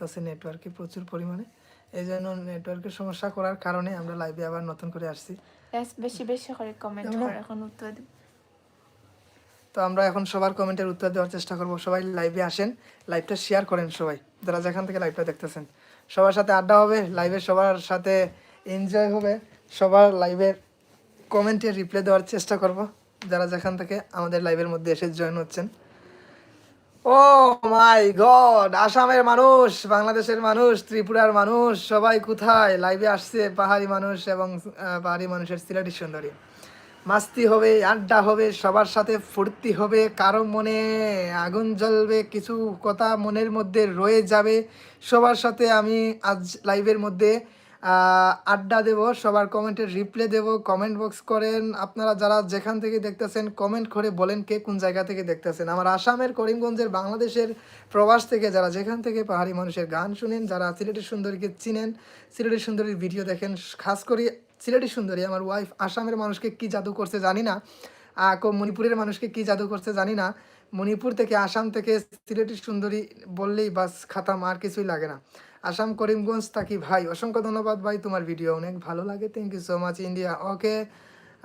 করতেছে নেটওয়ার্কে প্রচুর পরিমাণে। এই জন্য নেটওয়ার্কের সমস্যা করার কারণে আমরা লাইভে আবার নতুন করে আসছি। বেশি বেশি করে কমেন্ট করে এখন উত্তর তো আমরা এখন সবার কমেন্টের উত্তর দেওয়ার চেষ্টা করব। সবাই লাইভে আসেন লাইভটা শেয়ার করেন সবাই। যারা যেখান থেকে লাইভটা দেখতেছেন। সবার সাথে আড্ডা হবে লাইভে সবার সাথে এনজয় হবে। সবার লাইভের কমেন্টে রিপ্লাই দেওয়ার চেষ্টা করব। যারা যেখান থেকে আমাদের লাইভের মধ্যে এসে জয়েন হচ্ছেন। ও মাই গড, আসামের মানুষ, বাংলাদেশের মানুষ, ত্রিপুরার মানুষ, সবাই কোথায়? লাইভে আসছে পাহাড়ি মানুষ এবং পাহাড়ি মানুষের সিলেটি সুন্দরী। মাস্তি হবে, আড্ডা হবে, সবার সাথে ফুর্তি হবে, কারও মনে আগুন জ্বলবে, কিছু কথা মনের মধ্যে রয়ে যাবে। সবার সাথে আমি আজ লাইভের মধ্যে আড্ডা দেব, সবার কমেন্টের রিপ্লে দেব কমেন্ট বক্স করেন। আপনারা যারা যেখান থেকে দেখতেছেন কমেন্ট করে বলেন কে কোন জায়গা থেকে দেখতেছেন। আমার আসামের করিমগঞ্জের বাংলাদেশের প্রবাস থেকে যারা যেখান থেকে পাহাড়ি মানুষের গান শুনেন, যারা সিলেটের সুন্দরীকে চিনেন, সিলেটের সুন্দরীর ভিডিও দেখেন, খাস করে সিলেটি সুন্দরী। আমার ওয়াইফ আসামের মানুষকে কি জাদু করছে জানি না। মণিপুরের মানুষকে কি জাদু করছে জানি না। মণিপুর থেকে আসাম থেকে সিলেটি সুন্দরী বললেই বাস খাতাম আর কিছুই লাগে না। আসাম করিমগঞ্জ থাকি ভাই। অসংখ্য ধন্যবাদ ভাই, তোমার ভিডিও অনেক ভালো লাগে। Thank you so much India okay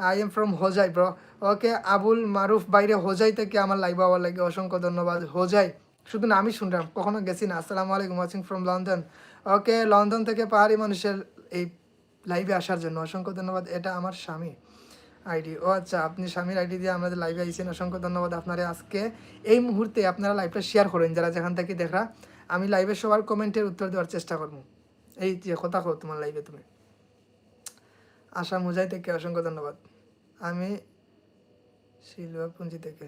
I am from Hojai ব্র okay Abul Maruf বাইরে হোজাই থেকে আমার লাইভ হওয়ার লাগে। অসংখ্য ধন্যবাদ হোজাই শুধু আমি শুনলাম, কখনো গেছি না। আসসালামু আলাইকুম watching from London okay London থেকে পাহাড়ি মানুষের এই লাইভে আসার জন্য অসংখ্য ধন্যবাদ। এটা আমার স্বামী। আইডি। ও আচ্ছা আপনি স্বামীর আইডি দিয়ে আমাদের লাইভে আইছেন। অসংখ্য ধন্যবাদ আপনারা আজকে। এই মুহূর্তে আপনারা লাইভটা শেয়ার করেন, যারা যেখান থেকে দেখা আমি লাইভে সবার কমেন্টের উত্তর দেওয়ার চেষ্টা করব। এই যে কথা কো তোমার লাইভে তুমি। আশা মুজাই থেকে অসংখ্য ধন্যবাদ। আমি সিলুয়া পুঞ্জি থেকে।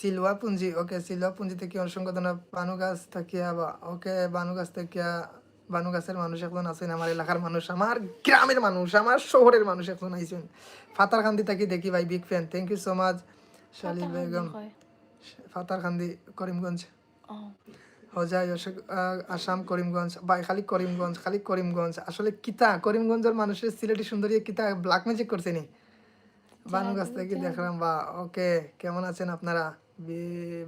সিলুয়া পুঞ্জি ওকে সিলুয়া পুঞ্জি থেকে অসংখ্য ধন্যবাদ। বানুগাছ থাকিয়া বা ওকে বানুগাছ থাকিয়া বানুগাছের মানুষ এখন আছেন আমার এলাকার মানুষ আমার গ্রামের মানুষ আমার শহরের মানুষ এখন আইছেন। ফাতারকান্দি থাকি দেখি ভাই big fan thank you so much Shali Begum. Fatarkandi Karimganj. আহ, আসাম করিমগঞ্জ ভাই খালি করিমগঞ্জ খালি করিমগঞ্জ। আসলে কিতা করিমগঞ্জের মানুষের সিলেটি সুন্দরী কিতা ব্ল্যাক ম্যাজিক করছে নি? বানু গাছ থেকে দেখলাম বা ওকে কেমন আছেন আপনারা?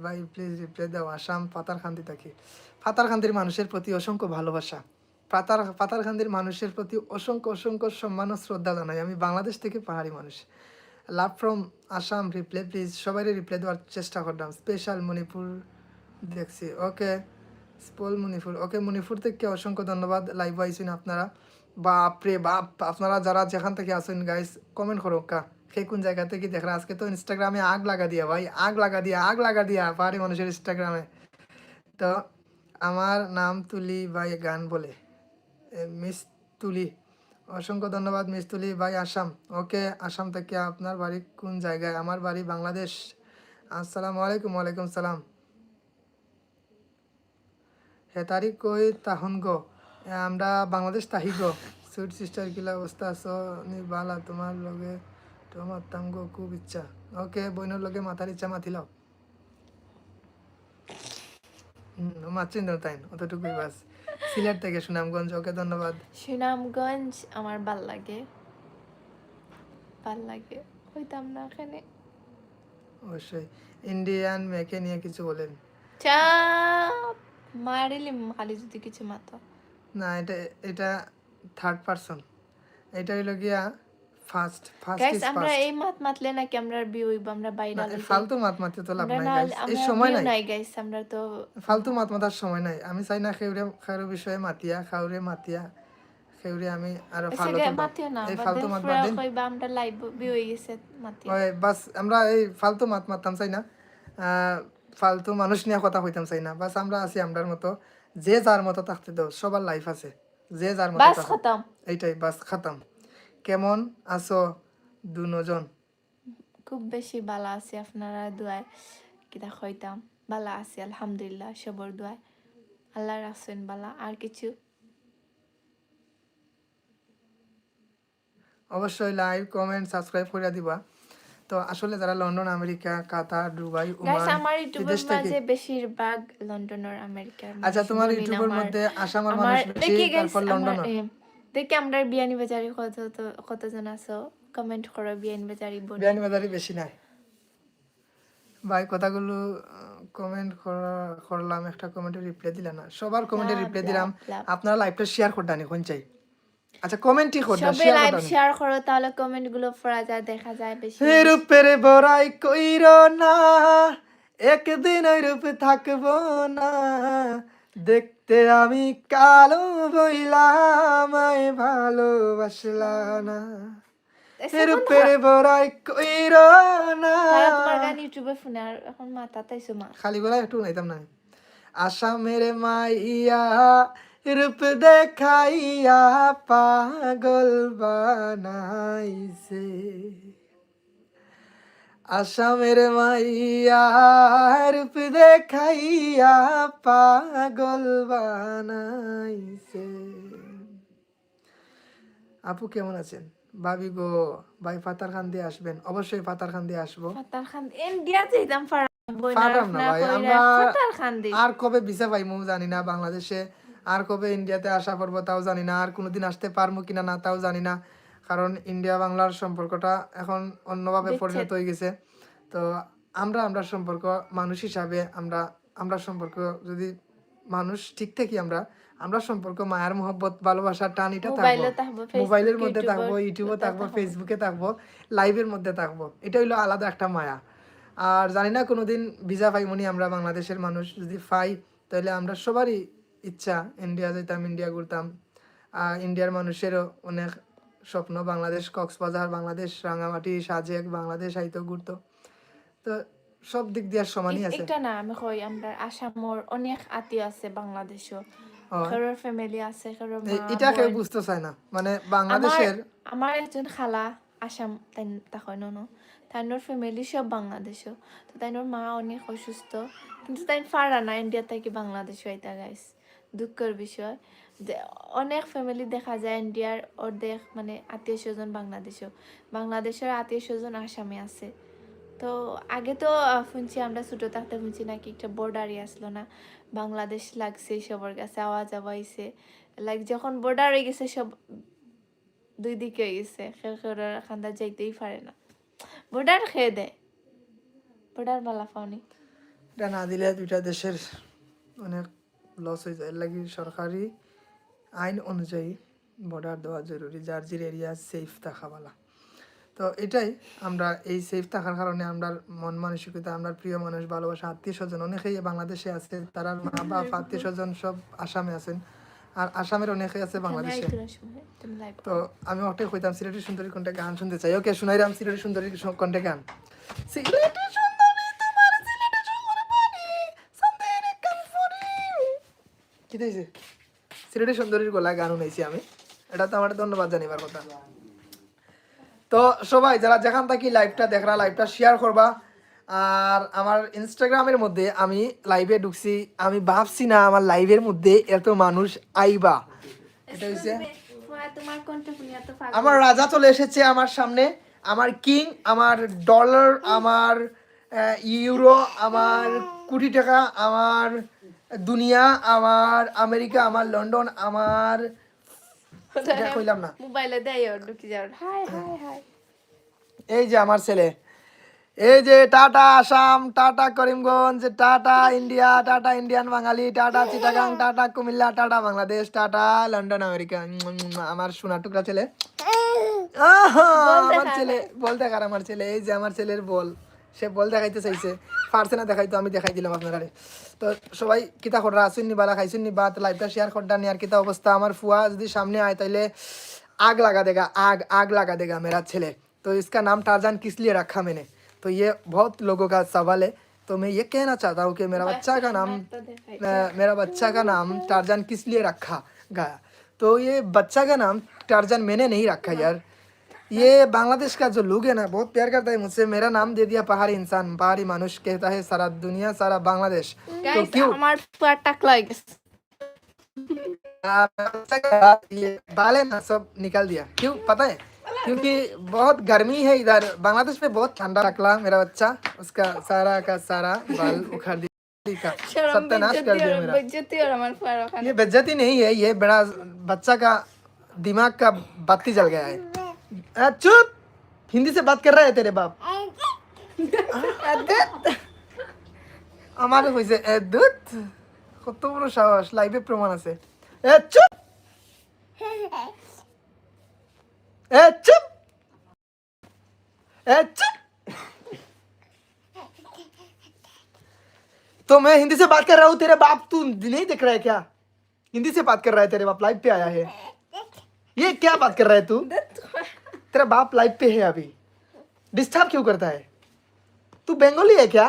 ভাই প্লিজ রিপ্লাই দাও, আসাম পাতারখান্দি থাকি পাতারখান্দির মানুষের প্রতি অসংখ্য ভালোবাসা। পাতার পাতারখান্দির মানুষের প্রতি অসংখ্য অসংখ্য সম্মান ও শ্রদ্ধা জানাই। আমি বাংলাদেশ থেকে পাহাড়ি মানুষ। Love from Assam reply please সবাই রিপ্লাই দেওয়ার চেষ্টা করলাম। স্পেশাল মণিপুর দেখছি। ওকে স্পল মণিপুর ওকে মণিপুর থেকে অসংখ্য ধন্যবাদ। লাইভ আইসেন আপনারা। বাপরে বাপ! আপনারা যারা যেখান থেকে আসেন গাইস কমেন্ট করো, কা। কে কোন জায়গা থেকে দেখরা আজকে তো ইনস্টাগ্রামে আগ লাগা দিয়া ভাই আগ লাগা দিয়া আগ লাগা দিয়া পাহাড়ি মানুষের ইনস্টাগ্রামে তো আমার নাম তুলি ভাই গান বলে। মিস তুলি অসংখ্য ধন্যবাদ মিস তুলি ভাই আসাম। ওকে আসাম থেকে আপনার বাড়ি কোন জায়গায়? আমার বাড়ি বাংলাদেশ। আসসালামু আলাইকুম ওয়ালাইকুম সালাম। হেতারি কই তাহন গো? এ, আমরা বাংলাদেশ তাহি গো। সুইট সিস্টার কিলা অবস্থা আছো বালা তোমার লগে তো মারতাম গো খুব ইচ্ছা। ওকে বইনের লগে মাথার ইচ্ছা মারছেন তো তাই অতটুকুই বাস। সিলেট থেকে সুনামগঞ্জ ওকে ধন্যবাদ। সুনামগঞ্জ আমার ভালো লাগে। ভালো লাগে। হইতাম না এখানে। অবশ্যই। ইন্ডিয়ান মেয়েকে নিয়ে কিছু বলেন। চাপ মারিলি খালি যদি কিছু মাতো। না এটা এটা থার্ড পারসন এটা হইল গিয়া ফার্স্ট ফার্স্ট গাইস আমরা এই মাত মাতলে নাকি আমরা বিয়ে হইব আমরা বাইরে ফালতু মাত মারতে তো লাভ নাই guys। এই সময় নাই। নাই গাইস আমরা তো ফালতু মাত মাতার সময় নাই। আমি চাই না খেউরে বিষয়ে মাতিয়া মাতিয়া। খেউরে আমি আরও ফালতু না এই ফালতু মাত বাদ দিন কইবা আমরা লাইভ বিয়ে হয়ে গেছে মাতি ওই বাস আমরা এই ফালতু মাত মারতাম চাই না। ফালতু মানুষ নিয়ে কথা কইতাম চাই না। বাস আমরা আছি আমরার মতো। যে যার মতো থাকতে দাও সবার লাইফ আছে। যে যার মতো বাস খতম। এইটাই বাস খাতাম। কেমন আছো দুজন? খুব বেশি ভালো আছে আপনারা দোয়ায় কিতা কইতাম? ভালো আছে আলহামদুলিল্লাহ সবর দোয়ায়। আল্লাহ রাখছেন বালা আর কিছু? অবশ্যই লাইক কমেন্ট সাবস্ক্রাইব করে দিবা। তো আসলে যারা London America Qatar Dubai Oman আমার ইউটিউবের মাঝে বেশিরভাগ লন্ডনের আমেরিকার আচ্ছা তোমার ইউটিউবের মধ্যে আসামের আমার মানুষ বেশি তারপর লন্ডন দেখি আমরা বিয়ানি বাজারি কত কতজন আছো? কমেন্ট করো বিয়ানি বাজারি বিয়ানি বাজারে বেশি নাই। ভাই কথাগুলো কমেন্ট করলাম একটা কমেন্টে রিপ্লাই দিলা না। সবার কমেন্টে রিপ্লাই দিলাম। আপনারা লাইভটা শেয়ার করডানি কোন চাই? আচ্ছা কমেন্টই লাইভ শেয়ার করো তাহলে কমেন্টগুলো পড়া যায় দেখা যায় বেশি। রূপের বড়াই কইর না একদিন ওই রূপ থাকব না। দেখতে আমি কালো বইলাম ভালোবাসলা না। রূপের বড়াই কইর না। গান ইউটিউবে শুনে আর এখন মাথা তাইছো মা। খালি বলা একটু নাইতাম না। আসামের মাইয়া রূপ দেখাইয়া পাগল বানাইছে। আসামের মাইয়া রূপ দেখাইয়া পাগল বানাইছে। আপু কেমন আছেন? ভাবি গো ভাই পাতার খান দিয়ে আসবেন। অবশ্যই পাতার খান দিয়ে আসব। ফাতার খান ইন্ডিয়া যেতাম ফারা না ভাই, আমরা- ফাতার আর কবে ভিসা পাইমু জানি না বাংলাদেশে। আর কবে ইন্ডিয়াতে আসা পড়ব তাও জানি না। আর কোনোদিন আসতে পারব কিনা না তাও জানি না। কারণ ইন্ডিয়া বাংলার সম্পর্কটা এখন অন্যভাবে। পরিণত হয়ে গেছে। তো আমরা আমরা সম্পর্ক মানুষ হিসাবে আমরা আমরা সম্পর্ক যদি মানুষ ঠিক থাকি আমরা আমরা সম্পর্ক মায়ার মোহব্বত ভালোবাসা টান এটা থাকব। মোবাইলের মধ্যে থাকব ইউটিউবে থাকব। ফেসবুকে থাকব লাইভের মধ্যে থাকব। এটা হইল আলাদা একটা মায়া। আর জানি না কোনোদিন ভিসা পাইমনি আমরা বাংলাদেশের মানুষ যদি পাই তাহলে আমরা সবারই ইচ্ছা ইন্ডিয়া যেতাম ইন্ডিয়া ঘুরতাম। আর ইন্ডিয়ার মানুষেরও অনেক স্বপ্ন বাংলাদেশ কক্সবাজার বাংলাদেশ রাঙামাটি সাজেক বাংলাদেশ আইতো ঘুরতো তো সব দিক দিয়ে সমানই আছে। একটা না আমি কই আমরা আসামর অনেক আত্মীয় আছে বাংলাদেশও। কারোর ফ্যামিলি আছে কারোর এটা কেউ বুঝতে চায় না। মানে বাংলাদেশের আমার একজন খালা আসাম তাই তখন ন তাইনোর ফ্যামিলি সব বাংলাদেশও। তো তাইনোর মা অনেক অসুস্থ। কিন্তু তাই পারা না ইন্ডিয়া থেকে বাংলাদেশও আইতা গাইস দুঃখের বিষয়। অনেক ফ্যামিলি দেখা যায় ইন্ডিয়ার অর্ধেক মানে আত্মীয় স্বজন বাংলাদেশও। বাংলাদেশের আত্মীয় স্বজন আসামে আছে। তো আগে তো শুনছি আমরা ছোটো থাকতে শুনছি নাকি একটা বর্ডারই আসলো না। বাংলাদেশ লাগছে, সবার কাছে আওয়াজ আওয়াইছে। লাইক যখন বর্ডার হয়ে গেছে, সব দুই দিকে হয়ে গেছে। খান্দা যাইতেই পারে না। বর্ডার খেয়ে দেয় বর্ডার বালা পাওনি। এটা না দিলে দুইটা দেশের অনেক লস হয়ে যায়। লাগি সরকারি আইন অনুযায়ী বর্ডার দেওয়া জরুরি যার জির এরিয়া সেফ থাকা বলা। তো এটাই আমরা এই সেফ থাকার কারণে আমরা মন মানসিকতা আমরা প্রিয় মানুষ ভালোবাসা আত্মীয় স্বজন অনেকেই বাংলাদেশে আছে তারা মা বাপ আত্মীয় স্বজন সব আসামে আছেন। আর আসামের অনেকেই আছে বাংলাদেশে। তো আমি ওটাই কইতাম সিলেটি সুন্দরী কোনটা গান শুনতে চাই? ওকে শুনাইরাম সিলেটি সুন্দরী কোনটা গান? সিলেটি সুন্দরী তোমার সিলেটি শহরে পানি সন্দেহের কানফুরি কি দিয়েছে? সিলেটি সুন্দরীর গলা গান শুনাইছি আমি। এটা তো আমার ধন্যবাদ জানিবার কথা। তো সবাই যারা যেখান থাকি লাইভটা দেখরা লাইভটা শেয়ার করবা। আর আমার ইনস্টাগ্রামের মধ্যে আমি লাইভে ঢুকছি। আমি ভাবছি না আমার লাইভের মধ্যে এত মানুষ আইবা। এটা হচ্ছে আমার রাজা চলে এসেছে আমার সামনে। আমার কিং আমার ডলার আমার ইউরো আমার কোটি টাকা আমার দুনিয়া আমার আমেরিকা আমার লন্ডন আমার কইলাম না। মোবাইলে দেয় ঢুকি যাও হাই হাই হাই। এই যে আমার ছেলে। এই যে tata Assam tata Karimganj tata India tata Indian Bengali tata Chittagong tata Comilla tata Bangladesh tata London America. আমার সোনার টুকরা ছেলে। আহা, আমার ছেলে বল দেখার আমার ছেলে। এই যে আমার ছেলের বল। সে বল দেখাইতে চাইছে পারছে না দেখাইতো আমি দেখাই দিলাম আপনারা তো সবাই কিতা খড়রা আসুন নি বালা খাইছুন নি বাত লাইভটা শেয়ার খড়টা নি আর কিতা অবস্থা আমার ফুয়া যদি সামনে আয় তাইলে आग लगा देगा आग आग लगा देगा मेरा छेले तो इसका नाम टारजान किस लिए रखा मैंने तो ये बहुत लोगों का सवाल है तो मैं ये कहना चाहता हूँ कि मेरा बच्चा का नाम তো দেখাই अ, मेरा बच्चा का नाम टारजान किस लिए रखा गया तो ये बच्चा का नाम टारजान मैंने नहीं रखा यार ये बांग्लादेश का जो लोग है ना बहुत प्यार करता है मुझसे। मेरा नाम दे दिया पहाड़ी इंसान पहाड़ी मानुष कहता है सारा दुनिया सारा बांग्लादेश। तो क्यों? बाले ना सब निकाल दिया। क्यों? पता है? क्योंकि बहुत गर्मी है इधर। बांग्लादेश में बहुत ठंडा टकला मेरा बच्चा। उसका सारा का सारा बाल उखाड़ दिया। सत्यानाश कर दिया मेरा। ये बेज्जती नहीं है ये बड़ा बच्चा का दिमाग का बत्ती जल गया है। चुप हिंदी से बात कर रहा है तेरे बाप আমার হয়েছে এ দুধ কত বড় সাহস লাইভে প্রমাণ আছে এ চুপ এ চুপ ए चुप तो मैं हिंदी से बात कर रहा हूँ तेरे बाप तू नहीं देख रहा है क्या हिंदी से बात कर रहा है तेरे बाप लाइव पे आया है ये क्या बात कर रहा है तू तेरा बाप लाइव पे है अभी डिस्टर्ब क्यों करता है तू बंगाली है क्या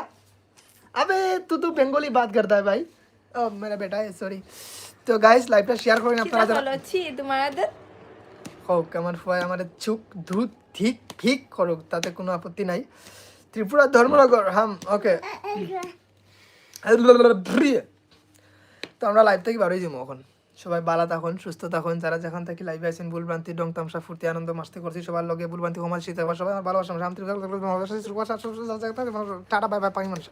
अबे तू तो बंगाली बात करता है भाई ओ मेरा बेटा है सॉरी तो गाइस लाइव पे शेयर करें কিতা আপনারা যারা বলছি তোমার আদত হোক আমার ফুয়াই আমার চুক ধুত ঠিক ঠিক করুক তাতে কোনো আপত্তি নাই ত্রিপুরা ধর্মনগর হাম ওকে তো আমরা লাইভ থেকে বারোই যাবো এখন সবাই বালা থাকুন সুস্থ থাকুন যারা যেখান থেকে লাইভে আছেন, ভুলভ্রান্তি ডং তামসা ফুর্তি, আনন্দ, মাস্তি করছি, সবার লগে ভুলভ্রান্তি, হোমাল, শীত, আবার সবাই ভালোবাসা শান্তি টাটা বাই বাই পাই মানুষ